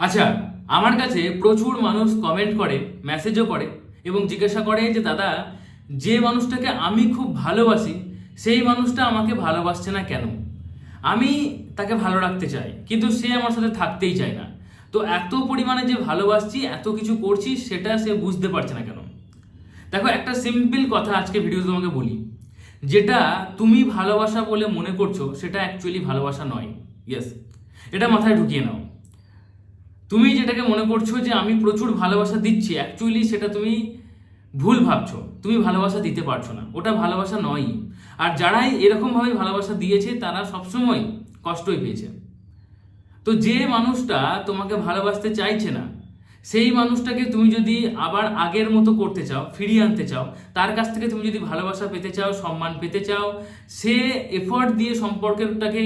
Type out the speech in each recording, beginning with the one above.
আচ্ছা আমার কাছে প্রচুর মানুষ কমেন্ট করে মেসেজও করে এবং জিজ্ঞাসা করে যে, দাদা, যে মানুষটাকে আমি খুব ভালোবাসি, সেই মানুষটা আমাকে ভালোবাসছে না কেন? আমি তাকে ভালো রাখতে চাই, কিন্তু সে আমার সাথে থাকতেই চায় না। তো এত পরিমাণে যে ভালোবাসছি, এত কিছু করছি, সেটা সে বুঝতে পারছে না কেন? দেখো, একটা সিম্পল কথা আজকে ভিডিও তোমাকে বলি। যেটা তুমি ভালোবাসা বলে মনে করছ, সেটা অ্যাকচুয়ালি ভালোবাসা নয়। ইয়েস এটা মাথায় ঢুকিয়ে নাও। তুমি যেটাকে মনে করছ যে আমি প্রচুর ভালোবাসা দিচ্ছি অ্যাকচুয়ালি সেটা তুমি ভুল ভাবছ। তুমি ভালোবাসা দিতে পারছ না। ওটা ভালোবাসা নয় আর যারাই এরকমভাবে ভালোবাসা দিয়েছে, তারা সবসময় কষ্টই পেয়েছে। তো যে মানুষটা তোমাকে ভালোবাসতে চাইছে না সেই মানুষটাকে তুমি যদি আবার আগের মতো করতে চাও, ফিরিয়ে আনতে চাও, তার কাছ থেকে তুমি যদি ভালোবাসা পেতে চাও, সম্মান পেতে চাও, সে এফর্ট দিয়ে সম্পর্কটাকে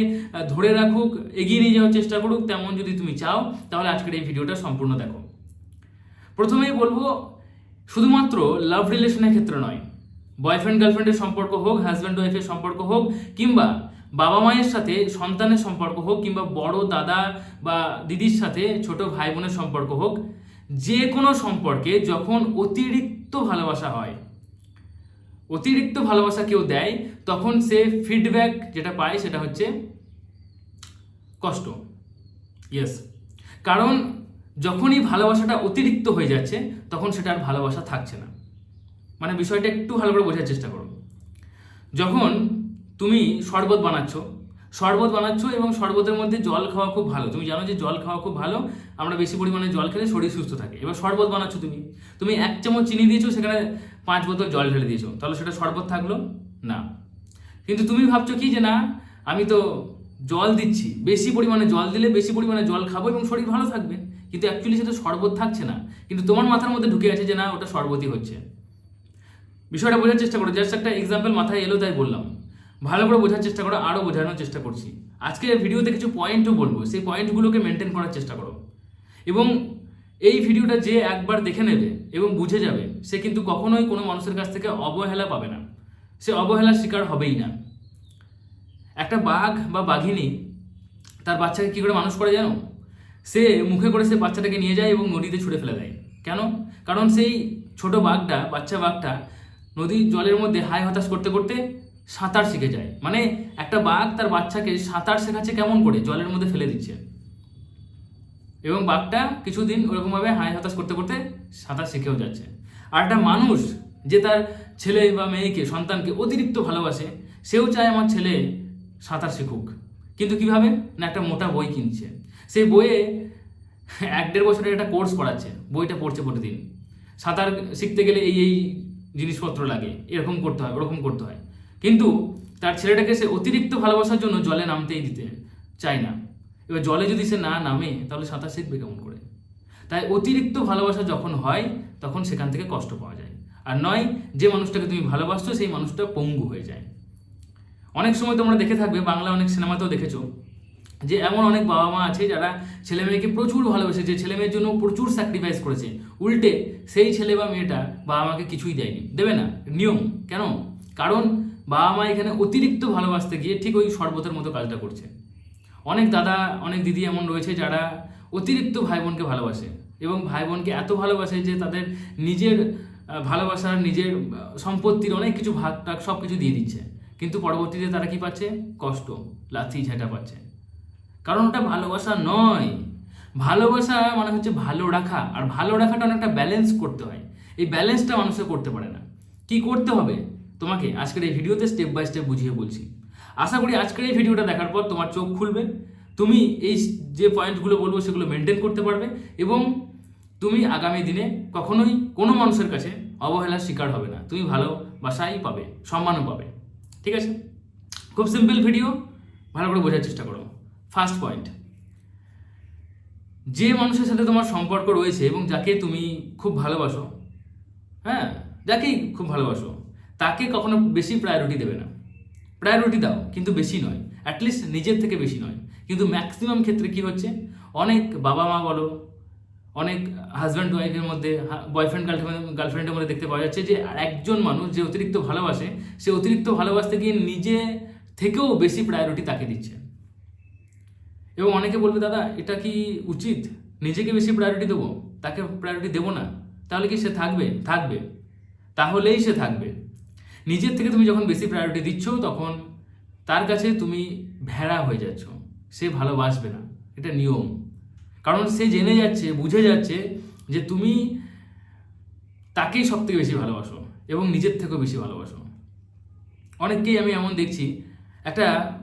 ধরে রাখুক, এগিয়ে নিয়ে যাওয়ার চেষ্টা করুক, তেমন যদি তুমি চাও, তাহলে আজকের এই ভিডিওটা সম্পূর্ণ দেখো। প্রথমেই বলব, শুধুমাত্র লাভ রিলেশনের ক্ষেত্রে নয়। বয়ফ্রেন্ড গার্লফ্রেন্ডের সম্পর্ক হোক হাজব্যান্ড ওয়াইফের সম্পর্ক হোক, কিংবা বাবা মায়ের সাথে সন্তানের সম্পর্ক হোক, কিংবা বড় দাদা বা দিদির সাথে ছোট ভাই বোনের সম্পর্ক হোক যে কোনো সম্পর্কে যখন অতিরিক্ত ভালোবাসা হয়, অতিরিক্ত ভালোবাসা কেউ দেয়, তখন সে ফিডব্যাক যেটা পায় সেটা হচ্ছে কষ্ট। ইয়েস কারণ যখনই ভালোবাসাটা অতিরিক্ত হয়ে যাচ্ছে, তখন সেটা আর ভালোবাসা থাকছে না। মানে বিষয়টা একটু ভালো করে বোঝার চেষ্টা করো। যখন তুমি শরবত বানাচ্ছ শরবত বানাচ্ছ এবং শরবতের মধ্যে জল খাওয়া খুব ভালো। তুমি জানো যে জল খাওয়া খুব ভালো, আমরা বেশি পরিমাণে জল খেলে শরীর সুস্থ থাকে। এবার শরবত বানাচ্ছ তুমি। তুমি এক চামচ চিনি দিয়েছ, সেখানে পাঁচ বোতল জল ঢেলে দিয়েছ। তাহলে সেটা শরবত থাকল? না। কিন্তু তুমি ভাবছ কি যে না, আমি তো জল দিচ্ছি। বেশি পরিমাণে জল দিলে বেশি পরিমাণে জল খাব এবং শরীর ভালো থাকবে। কিন্তু অ্যাকচুয়ালি সেটা শরবত থাকছে না। কিন্তু তোমার মাথার মধ্যে ঢুকে আছে যে না, ওটা শরবতই হচ্ছে। বিষয়টা বোঝার চেষ্টা করো। জাস্ট একটা এক্সাম্পল মাথায় এলো, তাই বললাম। ভালো করে বোঝার চেষ্টা করো আরও বোঝানোর চেষ্টা করছি। আজকে ভিডিওতে কিছু পয়েন্টও বলব, সেই পয়েন্টগুলোকে মেনটেন করার চেষ্টা করো। এবং এই ভিডিওটা যে একবার দেখে নেবে এবং বুঝে যাবে, সে কিন্তু কখনোই কোনো মানুষের কাছ থেকে অবহেলা পাবে না। সে অবহেলার শিকার হবেই না। একটা বাঘ বা বাঘিনী, তার বাচ্চাকে কী করে মানুষ করে জানো? সে মুখে করে সে বাচ্চাটাকে নিয়ে যায় এবং নদীতে ছুঁড়ে ফেলে দেয়। কেন? কারণ সেই ছোট বাঘটা, বাচ্চা বাঘটা নদীর জলের মধ্যে হাই হতাশ করতে করতে সাঁতার শিখে যায়। মানে একটা বাঘ তার বাচ্চাকে সাঁতার শেখাচ্ছে কেমন করে? জলের মধ্যে ফেলে দিচ্ছে। এবং বাঘটা কিছুদিন ওরকমভাবে হাই হতাশ করতে করতে সাঁতার শিখেও যাচ্ছে। আর একটা মানুষ যে তার ছেলে বা মেয়েকে, সন্তানকে অতিরিক্ত ভালোবাসে, সেও চায় আমার ছেলে সাঁতার শিখুক। কিন্তু কীভাবে? না, একটা মোটা বই কিনছে। সেই বইয়ে এক দেড় বছরের একটা কোর্স করাচ্ছে বইটা পড়ছে প্রতিদিন। সাঁতার শিখতে গেলে এই এই জিনিসপত্র লাগে। এরকম করতে হয়, ওরকম করতে হয়। কিন্তু তার ছেলেটাকে সে অতিরিক্ত ভালোবাসার জন্য জলে নামতেই দিতে চায় না। এবার জলে যদি সে না নামে, তাহলে সাঁতার শিখবে কেমন করে? তাই অতিরিক্ত ভালোবাসা যখন হয়, তখন সেখান থেকে কষ্ট পাওয়া যায়। আর নয়, যে মানুষটাকে তুমি ভালোবাসছো, সেই মানুষটা পঙ্গু হয়ে যায়। অনেক সময় তোমরা দেখে থাকবে, বাংলা অনেক সিনেমাতেও দেখেছ, যে এমন অনেক বাবা মা আছে যারা ছেলে মেয়েকে প্রচুর ভালোবেসেছে ছেলে মেয়ের জন্য প্রচুর স্যাক্রিফাইস করেছে। উল্টে সেই ছেলে বা মেয়েটা বাবা মাকে কিছুই দেয়নি। দেবে না? নিয়ম। কেন? কারণ বাবা মা এখানে অতিরিক্ত ভালোবাসতে গিয়ে ঠিক ওই শরবতের মতো কাজটা করছে। অনেক দাদা, অনেক দিদি এমন রয়েছে যারা অতিরিক্ত ভাই বোনকে ভালোবাসে এবং ভাই বোনকে এত ভালোবাসে যে তাদের নিজের ভালোবাসার, নিজের সম্পত্তির অনেক কিছু ভাগ টাগ সব কিছু দিয়ে দিচ্ছে। কিন্তু পরবর্তীতে তারা কি পাচ্ছে? কষ্ট, লাথি, ঝাঁটা পাচ্ছে। কারণ ওটা ভালোবাসা নয়। ভালোবাসা মানে হচ্ছে ভালো রাখা, আর ভালো রাখাটা অনেকটা ব্যালেন্স করতে হয়। এই ব্যালেন্সটা মানুষে করতে পারে না। কি করতে হবে? তোমাকে আজকের এই ভিডিওতে স্টেপ বাই স্টেপ বুঝিয়ে বলছি। আশা করি আজকের এই ভিডিওটা দেখার পর তোমার চোখ খুলবে, তুমি এই যে পয়েন্টগুলো বলব সেগুলো মেনটেন করতে পারবে এবং তুমি আগামী দিনে কখনোই কোনো মানুষের কাছে অবহেলার শিকার হবে না। তুমি ভালোবাসাই পাবে, সম্মানও পাবে। ঠিক আছে? খুব সিম্পল ভিডিও ভালো করে বোঝার চেষ্টা করো। ফার্স্ট পয়েন্ট যে মানুষের সাথে তোমার সম্পর্ক রয়েছে এবং যাকে তুমি খুব ভালোবাসো হ্যাঁ? যাকেই খুব ভালোবাসো তাকে কখনো বেশি প্রায়োরিটি দেবে না। প্রায়োরিটি দাও, কিন্তু বেশি নয়। অ্যাটলিস্ট নিজের থেকে বেশি নয়। কিন্তু ম্যাক্সিমাম ক্ষেত্রে কি হচ্ছে? অনেক বাবা মা বলো, অনেক হাজব্যান্ড ওয়াইফের মধ্যে বয়ফ্রেন্ড গার্লফ্রেন্ড গার্লফ্রেন্ডের মধ্যে দেখতে পাওয়া যাচ্ছে যে একজন মানুষ যে অতিরিক্ত ভালোবাসে, সে অতিরিক্ত ভালোবাসতে গিয়ে নিজে থেকেও বেশি প্রায়োরিটি তাকে দিচ্ছে। এবং অনেকে বলবে, দাদা, এটা কি উচিত? নিজেকে বেশি প্রায়োরিটি দেবো? তাকে প্রায়োরিটি দেবো না? তাহলে কি সে থাকবে? থাকবে। তাহলেই সে থাকবে। নিজের থেকে তুমি যখন বেশি প্রায়োরিটি দিচ্ছ, তখন তার কাছে তুমি ভেড়া হয়ে যাচ্ছ। সে ভালোবাসবে না। এটা নিয়ম। কারণ সে জেনে যাচ্ছে, বুঝে যাচ্ছে যে তুমি তাকেই সব থেকে বেশি ভালোবাসো এবং নিজের থেকেও বেশি ভালোবাসো। অনেককেই আমি এমন দেখছি। একটা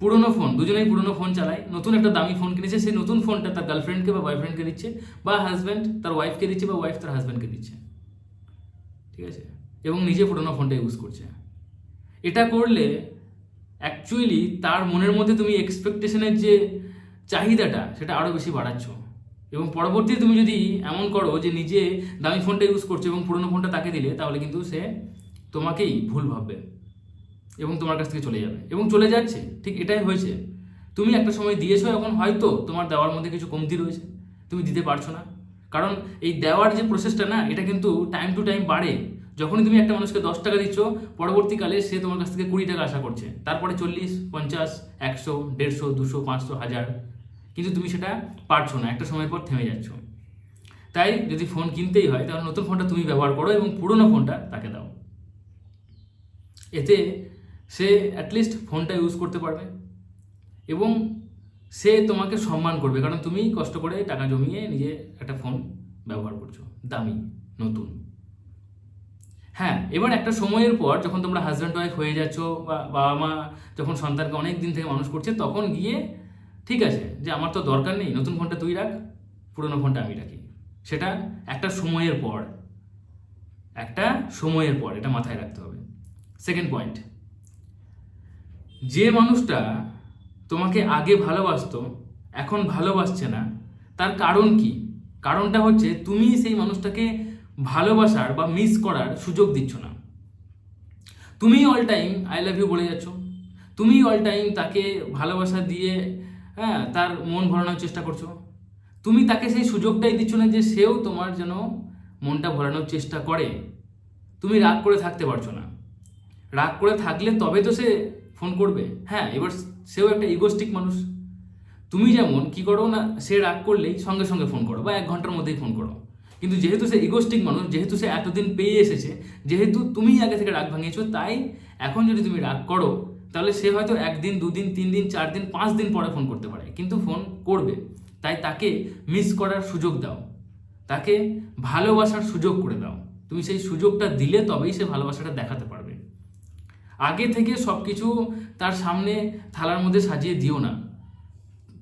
পুরনো ফোন দুজনেই পুরনো ফোন চালায়। নতুন একটা দামি ফোন কিনেছে। সেই নতুন ফোনটা তার গার্লফ্রেন্ডকে বা বয়ফ্রেন্ডকে দিচ্ছে বা হাজব্যান্ড তার ওয়াইফকে দিচ্ছে বা ওয়াইফ তার হাজব্যান্ডকে দিচ্ছে। ঠিক আছে? এবং নিজে পুরনো ফোনটা ইউজ করছে। এটা করলে অ্যাকচুয়ালি তার মনের মধ্যে তুমি এক্সপেকটেশনের যে চাহিদাটা, সেটা আরও বেশি বাড়াচ্ছ। এবং পরবর্তীতে তুমি যদি এমন করো যে নিজে দামি ফোনটা ইউজ করছ এবং পুরনো ফোনটা তাকে দিলে, তাহলে কিন্তু সে তোমাকেই ভুল ভাববে এবং তোমার কাছ থেকে চলে যাবে। এবং চলে যাচ্ছে, ঠিক এটাই হয়েছে। তুমি একটা সময় দিয়েছ, এখন হয়তো তোমার দেওয়ার মধ্যে কিছু কমতি রয়েছে। তুমি দিতে পারছ না। কারণ এই দেওয়ার যে প্রসেসটা না, এটা কিন্তু টাইম টু টাইম বাড়ে। যখনই তুমি একটা মানুষকে দশ টাকা দিচ্ছ, পরবর্তীকালে সে তোমার কাছ থেকে কুড়ি টাকা আশা করছে। তারপরে চল্লিশ, পঞ্চাশ, একশো, দেড়শো, দুশো, পাঁচশো, হাজার। কিন্তু তুমি সেটা পারছ না, একটা সময় পর থেমে যাচ্ছ। তাই যদি ফোন কিনতেই হয়, তাহলে নতুন ফোনটা তুমি ব্যবহার করো এবং পুরনো ফোনটা তাকে দাও। এতে সে অ্যাটলিস্ট ফোনটা ইউজ করতে পারবে এবং সে তোমাকে সম্মান করবে। কারণ তুমি কষ্ট করে টাকা জমিয়ে নিজে একটা ফোন ব্যবহার করছ, দামি, নতুন। হ্যাঁ এবার একটা সময়ের পর যখন তোমরা হাজব্যান্ড ওয়াইফ হয়ে যাচ্ছ বা বাবা মা যখন সন্তানকে অনেক দিন থেকে মানুষ করছে, তখন গিয়ে ঠিক আছে যে আমার তো দরকার নেই, নতুন ফোনটা তুই রাখ, পুরোনো ফোনটা আমি রাখি। সেটা একটা সময়ের পর, একটা সময়ের পর এটা মাথায় রাখতে হবে। সেকেন্ড পয়েন্ট যে মানুষটা তোমাকে আগে ভালোবাসতো, এখন ভালোবাসছে না, তার কারণ কি? কারণটা হচ্ছে তুমি সেই মানুষটাকে ভালোবাসার বা মিস করার সুযোগ দিচ্ছ না। তুমি all time I love you বলে যাচ্ছ। তুমি অল টাইম তাকে ভালোবাসা দিয়ে হ্যাঁ তার মন ভরানোর চেষ্টা করছ। তুমি তাকে সেই সুযোগটাই দিচ্ছ না যে সেও তোমার যেন মনটা ভরানোর চেষ্টা করে। তুমি রাগ করে থাকতে পারছ না। রাগ করে থাকলে তবে তো সে ফোন করবে। হ্যাঁ এবার সেও একটা ইগোস্টিক মানুষ। তুমি যেমন কি করো না, সে রাগ করলেই সঙ্গে সঙ্গে ফোন করো বা এক ঘণ্টার মধ্যেই ফোন করো। কিন্তু যেহেতু সে ইগোস্টিক মানুষ, যেহেতু সে এতদিন পেয়ে এসেছে, যেহেতু তুমি আগে থেকে রাগ ভাঙিয়েছো, তাই এখন যদি তুমি রাগ করো, তাহলে সে হয়তো একদিন, দুদিন তিন দিন চার দিন পাঁচ দিন পরে ফোন করতে পারে, কিন্তু ফোন করবে। তাই তাকে মিস করার সুযোগ দাও। তাকে ভালোবাসার সুযোগ করে দাও। তুমি সেই সুযোগটা দিলে তবেই সে ভালোবাসাটা দেখাতে পারবে। আগে থেকে সব কিছু তার সামনে থালার মধ্যে সাজিয়ে দিও না।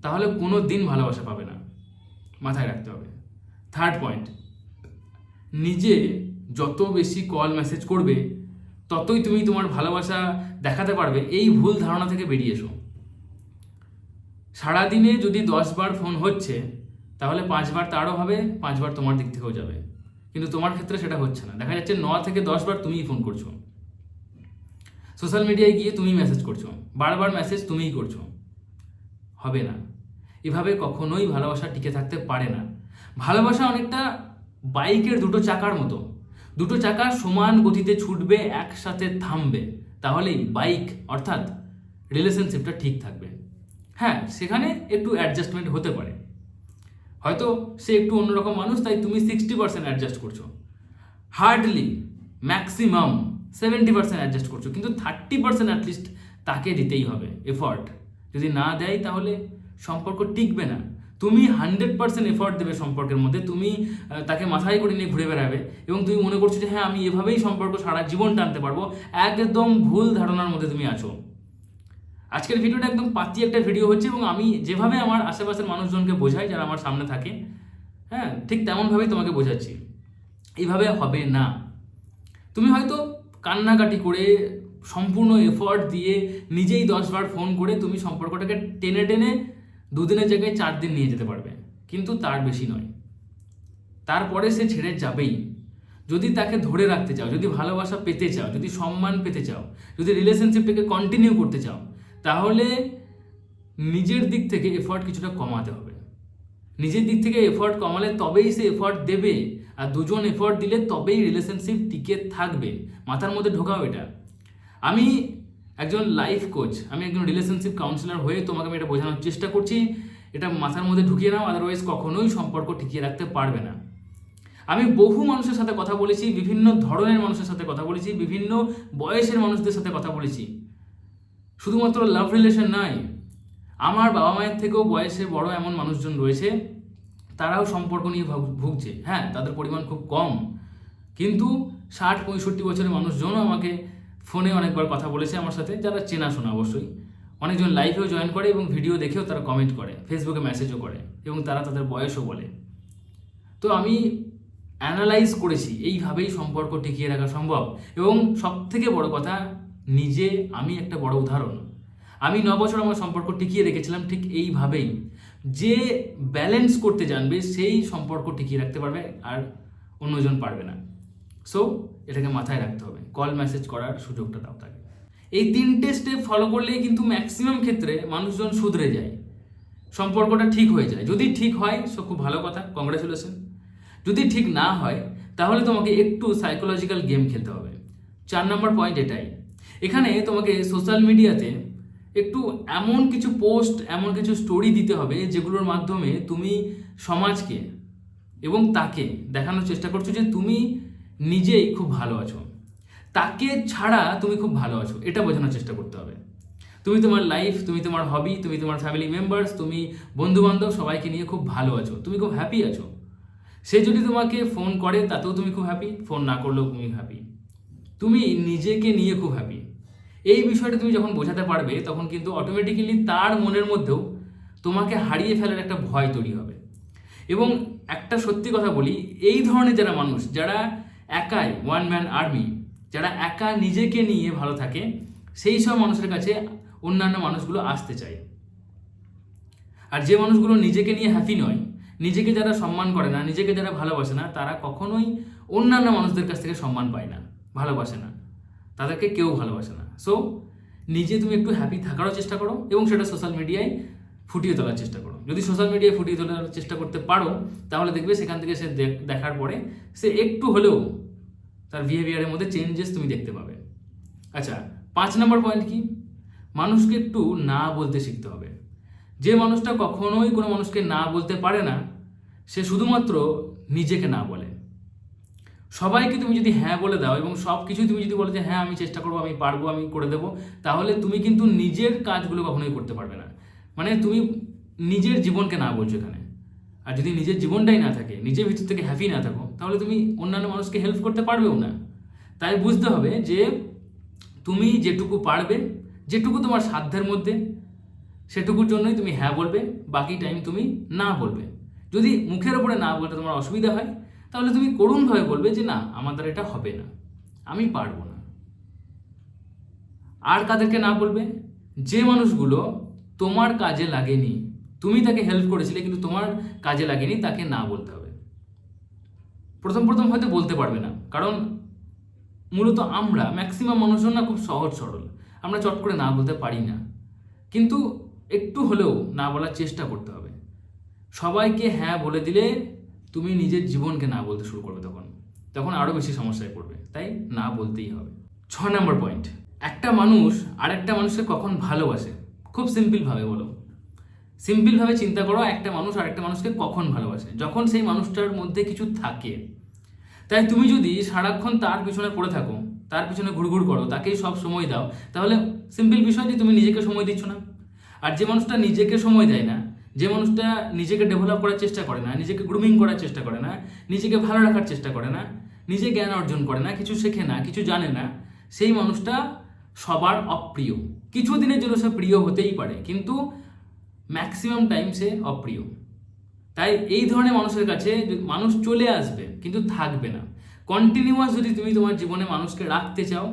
তাহলে কোনো দিন ভালোবাসা পাবে না। মাথায় রাখতে হবে। থার্ড পয়েন্ট নিজে যত বেশি কল মেসেজ করবে, ততই তুমি তোমার ভালোবাসা দেখাতে পারবে। এই ভুল ধারণা থেকে বেরিয়ে এসো। সারাদিনে যদি দশবার ফোন হচ্ছে, তাহলে পাঁচবার তারও হবে পাঁচবার তোমার দিক থেকেও যাবে। কিন্তু তোমার ক্ষেত্রে সেটা হচ্ছে না। দেখা যাচ্ছে ন থেকে দশবার তুমিই ফোন করছ। সোশ্যাল মিডিয়ায় গিয়ে তুমি মেসেজ করছ। বারবার মেসেজ তুমিই করছ। হবে না। এভাবে কখনোই ভালোবাসা টিকে থাকতে পারে না। ভালোবাসা অনেকটা বাইকের দুটো চাকার মতো। দুটো চাকা সমান গতিতে ছুটবে, একসাথে থামবে। তাহলেই বাইক, অর্থাৎ রিলেশনশিপটা ঠিক থাকবে। হ্যাঁ সেখানে একটু অ্যাডজাস্টমেন্ট হতে পারে। হয়তো সে একটু অন্যরকম মানুষ, তাই তুমি সিক্সটি পার্সেন্ট অ্যাডজাস্ট করছ। Hardly maximum seventy percent adjust করছ। কিন্তু থার্টি পার্সেন্ট অ্যাটলিস্ট তাকে দিতেই হবে এফর্ট যদি না দেয়, তাহলে সম্পর্ক টিকবে না। তুমি হান্ড্রেড পার্সেন্ট এফর্ট দেবে সম্পর্কের মধ্যে, তুমি তাকে মাথায় করে নিয়ে ঘুরে বেড়াবে এবং তুমি মনে করছ যে হ্যাঁ আমি এভাবেই সম্পর্ক সারা জীবন টানতে পারব। একদম ভুল ধারণার মধ্যে তুমি আছো। আজকের ভিডিওটা একদম পাতি একটা ভিডিও হচ্ছে এবং আমি যেভাবে আমার আশেপাশের মানুষজনকে বোঝাই যারা আমার সামনে থাকে হ্যাঁ ঠিক তেমনভাবেই তোমাকে বোঝাচ্ছি। এইভাবে হবে না। তুমি হয়তো কান্নাকাটি করে, সম্পূর্ণ এফর্ট দিয়ে নিজেই দশবার ফোন করে তুমি সম্পর্কটাকে টেনে টেনে দুদিনের জায়গায় চার দিন নিয়ে যেতে পারবে, কিন্তু তার বেশি নয়। তারপরে সে ছেড়ে যাবেই। যদি তাকে ধরে রাখতে চাও, যদি ভালোবাসা পেতে চাও, যদি সম্মান পেতে চাও, যদি রিলেশনশিপটাকে কন্টিনিউ করতে চাও, তাহলে নিজের দিক থেকে এফর্ট কিছুটা কমাতে হবে। নিজের দিক থেকে এফর্ট কমালে তবেই সে এফর্ট দেবে, আর দুজন এফর্ট দিলে তবেই রিলেশনশিপ টিকে থাকবে। মাথার মধ্যে ঢোকাও এটা। আমি একজন লাইফ কোচ আমি একজন রিলেশনশিপ কাউন্সিলর হয়ে তোমাকে আমি এটা বোঝানোর চেষ্টা করছি। এটা মাথার মধ্যে ঢুকিয়ে নাও আদারওয়াইজ কখনোই সম্পর্ক টিকিয়ে রাখতে পারবে না। আমি বহু মানুষের সাথে কথা বলেছি, বিভিন্ন ধরনের মানুষের সাথে কথা বলেছি, বিভিন্ন বয়সের মানুষদের সাথে কথা বলেছি। শুধুমাত্র লাভ রিলেশন নয় আমার বাবা মায়ের থেকেও বয়সে বড় এমন মানুষজন রয়েছে, তারাও সম্পর্ক নিয়ে ভুগ- ভুগছে। হ্যাঁ তাদের পরিমাণ খুব কম। কিন্তু ষাট, পঁয়ষট্টি বছরের মানুষজনও আমাকে ফোনে অনেকবার কথা বলেছে আমার সাথে, যারা চেনাশোনা অবশ্যই। অনেকজন লাইভেও জয়েন করে এবং ভিডিও দেখেও তারা কমেন্ট করে ফেসবুকে মেসেজও করে, এবং তারা তাদের বয়সও বলে। তো আমি অ্যানালাইজ করেছি, এইভাবেই সম্পর্ক টিকিয়ে রাখা সম্ভব। এবং সব থেকে বড় কথা, নিজে আমি একটা বড় উদাহরণ। আমি ন বছর আমার সম্পর্ক টিকিয়ে রেখেছিলাম ঠিক এইভাবেই। যে ব্যালেন্স করতে জানবে, সেই সম্পর্ক টিকিয়ে রাখতে পারবে আর অন্যজন পারবে না। সো এটাকে মাথায় রাখতে হবে। কল মেসেজ করার সুযোগটা দাও তাকে। এই তিনটে স্টেপ ফলো করলেই কিন্তু ম্যাক্সিমাম ক্ষেত্রে মানুষজন শুধরে যায়। সম্পর্কটা ঠিক হয়ে যায়। যদি ঠিক হয়, সো খুব ভালো কথা কংগ্রেচুলেশন যদি ঠিক না হয়, তাহলে তোমাকে একটু সাইকোলজিক্যাল গেম খেলতে হবে। চার নম্বর পয়েন্ট এটাই। এখানে তোমাকে সোশ্যাল মিডিয়াতে একটু এমন কিছু পোস্ট এমন কিছু স্টোরি দিতে হবে, যেগুলোর মাধ্যমে তুমি সমাজকে এবং তাকে দেখানোর চেষ্টা করছ যে তুমি নিজেই খুব ভালো আছো। তাকে ছাড়া তুমি খুব ভালো আছো, এটা বোঝানোর চেষ্টা করতে হবে। তুমি তোমার লাইফ তুমি তোমার হবি তুমি তোমার ফ্যামিলি মেম্বার্স তুমি বন্ধু বান্ধব সবাইকে নিয়ে খুব ভালো আছো, তুমি খুব হ্যাপি আছো। সে যদি তোমাকে ফোন করে, তাতেও তুমি খুব হ্যাপি ফোন না করলেও তুমি হ্যাপি তুমি নিজেকে নিয়ে খুব হ্যাপি এই বিষয়টা তুমি যখন বোঝাতে পারবে, তখন কিন্তু অটোমেটিক্যালি তার মনের মধ্যেও তোমাকে হারিয়ে ফেলার একটা ভয় তৈরি হবে। এবং একটা সত্যি কথা বলি, এই ধরনের যারা মানুষ, যারা একাই ওয়ান ম্যান আর্মি যারা একা নিজেকে নিয়ে ভালো থাকে, সেই সব মানুষের কাছে অন্যান্য মানুষগুলো আসতে চায়। আর যে মানুষগুলো নিজেকে নিয়ে হ্যাপি নয়, নিজেকে যারা সম্মান করে না, নিজেকে যারা ভালোবাসে না, তারা কখনোই অন্যান্য মানুষদের কাছ থেকে সম্মান পায় না, ভালোবাসে না, তাদেরকে কেউ ভালোবাসে না। সো নিজে তুমি একটু হ্যাপি থাকারও চেষ্টা করো এবং সেটা সোশ্যাল মিডিয়ায় ফুটিয়ে তোলার চেষ্টা করো। যদি সোশ্যাল মিডিয়ায় ফুটিয়ে তোলার চেষ্টা করতে পারো, তাহলে দেখবে সেখান থেকে সে দেখার পরে সে একটু হলেও তার বিহেভিয়ারের মধ্যে চেঞ্জেস তুমি দেখতে পাবে। আচ্ছা পাঁচ নম্বর পয়েন্ট কি? মানুষকে একটু না বলতে শিখতে হবে। যে মানুষটা কখনোই কোনো মানুষকে না বলতে পারে না, সে শুধুমাত্র নিজেকে না বলে। সবাইকে তুমি যদি হ্যাঁ বলে দাও এবং সব কিছুই তুমি যদি বলো যে হ্যাঁ আমি চেষ্টা করব, আমি পারব, আমি করে দেবো, তাহলে তুমি কিন্তু নিজের কাজগুলো কখনোই করতে পারবে না। মানে তুমি নিজের জীবনকে না বলছো এখানে। আর যদি নিজের জীবনটাই না থাকে, নিজের ভিতর থেকে হ্যাপি না থাকো, তাহলে তুমি অন্যান্য মানুষকে হেল্প করতে পারবেও না। তাই বুঝতে হবে যে তুমি যেটুকু পারবে, যেটুকু তোমার সাধ্যের মধ্যে, সেটুকুর জন্যই তুমি হ্যাঁ বলবে, বাকি টাইম তুমি না বলবে। যদি মুখের ওপরে না বলতে তোমার অসুবিধা হয়, তাহলে তুমি করুণভাবে বলবে যে না আমার দ্বারা এটা হবে না, আমি পারব না। আর কাদেরকে না বলবে? যে মানুষগুলো তোমার কাজে লাগেনি তুমি তাকে হেল্প করেছিলে, কিন্তু তোমার কাজে লাগেনি, তাকে না বলতে হবে। প্রথম প্রথম হয়তো বলতে পারবে না, কারণ মূলত আমরা ম্যাক্সিমাম মানুষজন না খুব সহজ সরল। আমরা চট করে না বলতে পারি না। কিন্তু একটু হলেও না বলার চেষ্টা করতে হবে। সবাইকে হ্যাঁ বলে দিলে তুমি নিজের জীবনকে না বলতে শুরু করবে তখন। তখন আরও বেশি সমস্যায় পড়বে। তাই না বলতেই হবে। ছ নম্বর পয়েন্ট একটা মানুষ আরেকটা মানুষকে কখন ভালোবাসে? খুব সিম্পলভাবে বলো। সিম্পলভাবে চিন্তা করো, একটা মানুষ আরেকটা মানুষকে কখন ভালোবাসে? যখন সেই মানুষটার মধ্যে কিছু থাকে। তাই তুমি যদি সারাক্ষণ তার পিছনে পড়ে থাকো, তার পিছনে ঘুরঘুর করো, তাকেই সব সময় দাও, তাহলে সিম্পল বিষয় যে তুমি নিজেকে সময় দিচ্ছ না। আর যে মানুষটা নিজেকে সময় দেয় না, যে মানুষটা নিজেকে ডেভেলপ করার চেষ্টা করে না, নিজেকে গ্রুমিং করার চেষ্টা করে না, নিজেকে ভালো রাখার চেষ্টা করে না, নিজে জ্ঞান অর্জন করে না, কিছু শেখে না, কিছু জানে না, সেই মানুষটা সবার অপ্রিয়। কিছু দিনের জন্য সে প্রিয় হতেই পারে, কিন্তু ম্যাক্সিমাম টাইম সে অপ্রিয়। তাই এই ধরনের মানুষের কাছে মানুষ চলে আসবে, কিন্তু থাকবে না। কন্টিনিউয়াস যদি তুমি তোমার জীবনে মানুষকে রাখতে চাও,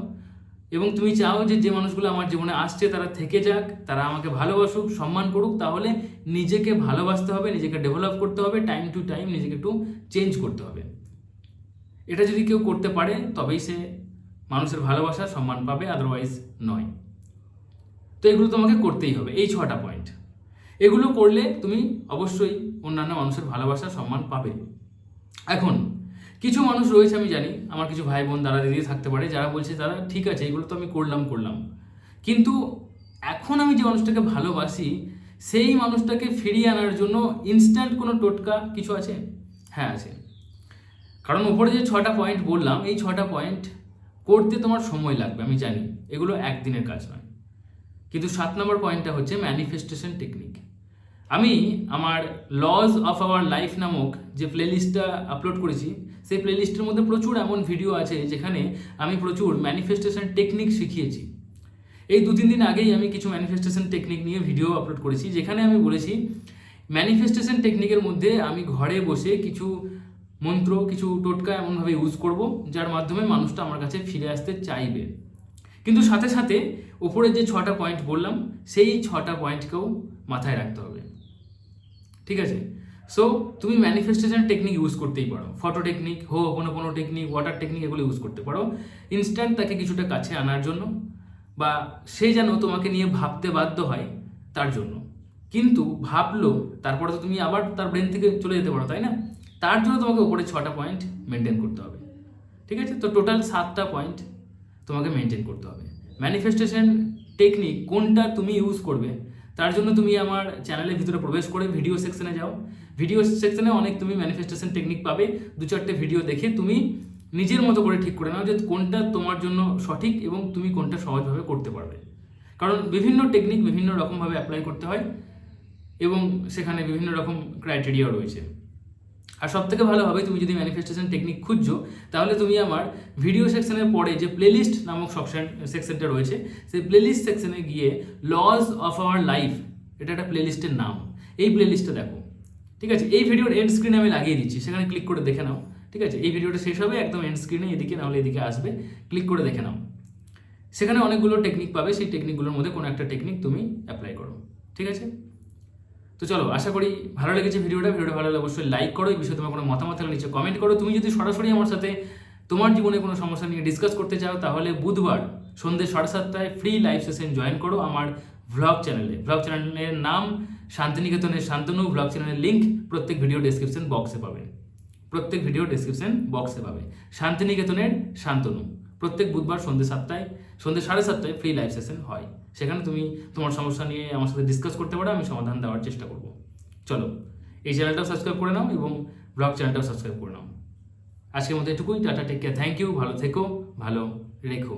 এবং তুমি চাও যে যে মানুষগুলো আমার জীবনে আসছে, তারা থেকে যাক, তারা আমাকে ভালোবাসুক, সম্মান করুক, তাহলে নিজেকে ভালোবাসতে হবে, নিজেকে ডেভেলপ করতে হবে টাইম টু টাইম নিজেকে একটু চেঞ্জ করতে হবে। এটা যদি কেউ করতে পারে, তবেই সে মানুষের ভালোবাসা, সম্মান পাবে আদারওয়াইজ নয়। তো এগুলো তোমাকে করতেই হবে। এই ছটা পয়েন্ট এগুলো করলে তুমি অবশ্যই অন্যান্য মানুষের ভালোবাসা, সম্মান পাবে। এখন, কিছু মানুষ রয়েছে আমি জানি, আমার কিছু ভাই বোন দাদা দিদি থাকতে পারে, যারা বলছে তারা ঠিক আছে, এগুলো তো আমি করলাম করলাম। কিন্তু এখন আমি যে মানুষটাকে ভালোবাসি, সেই মানুষটাকে ফিরিয়ে আনার জন্য ইনস্ট্যান্ট কোনো টোটকা কিছু আছে? হ্যাঁ আছে। কারণ ওপরে যে ছটা পয়েন্ট বললাম, এই ছটা পয়েন্ট করতে তোমার সময় লাগবে, আমি জানি। এগুলো একদিনের কাজ নয়। কিন্তু সাত নম্বর পয়েন্টটা হচ্ছে ম্যানিফেস্টেশন টেকনিক আমি আমার লজ অফ আওয়ার লাইফ নামক যে প্লেলিস্টটা আপলোড করেছি, সেই প্লেলিস্টের মধ্যে প্রচুর এমন ভিডিও আছে যেখানে আমি প্রচুর ম্যানিফেস্টেশন টেকনিক শিখিয়েছি। এই দু তিন দিন আগেই আমি কিছু ম্যানিফেস্টেশন টেকনিক নিয়ে ভিডিও আপলোড করেছি, যেখানে আমি বলেছি ম্যানিফেস্টেশন টেকনিকের মধ্যে আমি ঘরে বসে কিছু মন্ত্র, কিছু টোটকা এমনভাবে ইউজ করব, যার মাধ্যমে মানুষটা আমার কাছে ফিরে আসতে চাইবে। কিন্তু সাথে সাথে উপরে যে ছটা পয়েন্ট বললাম, সেই ছটা পয়েন্টকেও মাথায় রাখতে হবে। ঠিক আছে? সো তুমি ম্যানিফেস্টেশন টেকনিক ইউজ করতেই পারো। ফটো টেকনিক হো কোনো কোনো টেকনিক ওয়াটার টেকনিক এগুলো ইউজ করতে পারো। ইনস্ট্যান্ট তাকে কিছুটা কাছে আনার জন্য বা সে যেন তোমাকে নিয়ে ভাবতে বাধ্য হয় তার জন্য। কিন্তু ভাবলো, তারপরে তো তুমি আবার তার ব্রেন থেকে চলে যেতে পারো, তাই না? তার জন্য তোমাকে উপরে ছটা পয়েন্ট মেনটেন করতে হবে। ঠিক আছে? তো টোটাল সাতটা পয়েন্ট তোমাকে মেনটেন করতে হবে। ম্যানিফেস্টেশন টেকনিক কোনটা তুমি ইউজ করবে তার জন্য তুমি আমার চ্যানেলের ভিতরে প্রবেশ করে ভিডিও সেকশনে যাও। ভিডিও সেকশনে অনেক তুমি ম্যানিফেস্টেশন টেকনিক পাবে। দু চারটে ভিডিও দেখে তুমি নিজের মতো করে ঠিক করে নাও যে কোনটা তোমার জন্য সঠিক এবং তুমি কোনটা সহজভাবে করতে পারবে। কারণ বিভিন্ন টেকনিক বিভিন্ন রকমভাবে অ্যাপ্লাই করতে হয় এবং সেখানে বিভিন্ন রকম ক্রাইটেরিয়া রয়েছে। আর সব থেকে ভালো হবে তুমি যদি ম্যানিফেস্টেশন টেকনিক খুঁজছো, তাহলে তুমি আমার ভিডিও সেকশনের পরে যে প্লেলিস্ট নামক সেকশন সেকশনটা রয়েছে, সেই প্লেলিস্ট সেকশনে গিয়ে লজ অফ আওয়ার লাইফ এটা একটা প্লেলিস্টের নাম। এই প্লেলিস্টটা দেখো। ঠিক আছে? এই ভিডিওর এন্ড স্ক্রিনে আমি লাগিয়ে দিচ্ছি। সেখানে ক্লিক করে দেখে নাও। ঠিক আছে? এই ভিডিওটা শেষ হবে, একদম এন্ড স্ক্রিনে এদিকে নাহলে এদিকে আসবে। ক্লিক করে দেখে নাও। সেখানে অনেকগুলো টেকনিক পাবে। সেই টেকনিকগুলোর মধ্যে কোনো একটা টেকনিক তুমি অ্যাপ্লাই করো। ঠিক আছে? তো চলো, আশা করি ভালো লেগেছে ভিডিওটা। ভিডিওটা ভালো লাগলে অবশ্যই লাইক করো। এই বিষয়ে তোমার কোনো মতামত থাকলে নিচে কমেন্ট করো। তুমি যদি সরাসরি আমার সাথে তোমার জীবনে কোনো সমস্যা নিয়ে ডিসকাস করতে চাও, তাহলে বুধবার সন্ধ্যে সাড়ে সাতটায় ফ্রি লাইভ সেশন জয়েন করো আমার ভ্লগ চ্যানেলে ভ্লগ চ্যানেলের নাম শান্তিনিকেতনের শান্তনু। ভ্লগ চ্যানেলের লিঙ্ক প্রত্যেক ভিডিও ডেসক্রিপশন বক্সে পাবে। প্রত্যেক ভিডিও ডেসক্রিপশন বক্সে পাবে। শান্তিনিকেতনের শান্তনু। প্রত্যেক বুধবার সন্ধ্যে সাতটায় সন্ধ্যে সাড়ে সাতটায় ফ্রি লাইভ সেশন হয়। সেখানে তুমি তোমার সমস্যা নিয়ে আমার সাথে ডিসকাস করতে পারো, আমি সমাধান দেওয়ার চেষ্টা করব। চলো, এই চ্যানেলটাও সাবস্ক্রাইব করে নাও এবং ব্লগ চ্যানেলটাও সাবস্ক্রাইব করে নাও। আজকের মধ্যে এটুকুই, tata take care thank you ভালো থেকো, ভালো রেখো।